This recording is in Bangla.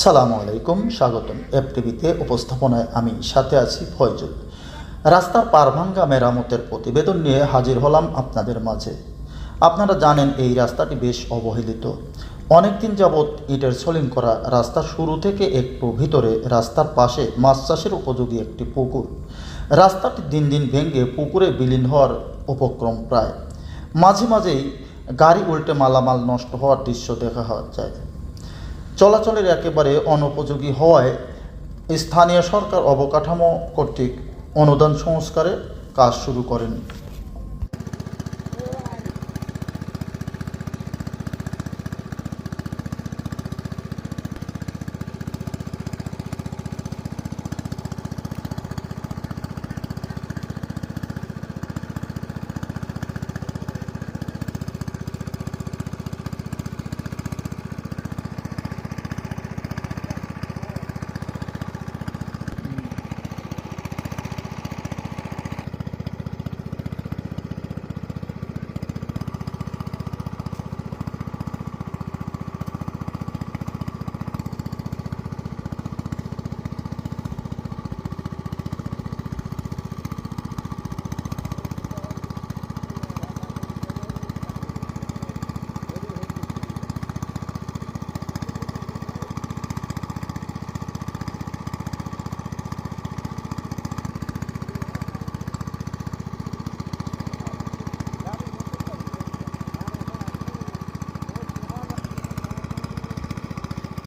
সালামু আলাইকুম, স্বাগতম। এফ টিভিতে উপস্থাপনায় আমি সাথে আছি ফয়জুল। রাস্তার পারভাঙ্গা মেরামতের প্রতিবেদন নিয়ে হাজির হলাম আপনাদের মাঝে। আপনারা জানেন এই রাস্তাটি বেশ অবহেলিত। অনেকদিন যাবৎ ইটের সলিং করা রাস্তার শুরু থেকে একটু ভিতরে রাস্তার পাশে মাছ চাষের উপযোগী একটি পুকুর। রাস্তাটি দিন দিন ভেঙে পুকুরে বিলীন হওয়ার উপক্রম প্রায়। মাঝে মাঝেই গাড়ি উল্টে মালামাল নষ্ট হওয়ার দৃশ্য দেখা যায়। চলাচলের একেবারে অনুপযোগী হওয়ায় স্থানীয় সরকার অবকাঠামো কর্তৃক অনুদান সংস্কারের কাজ শুরু করেন।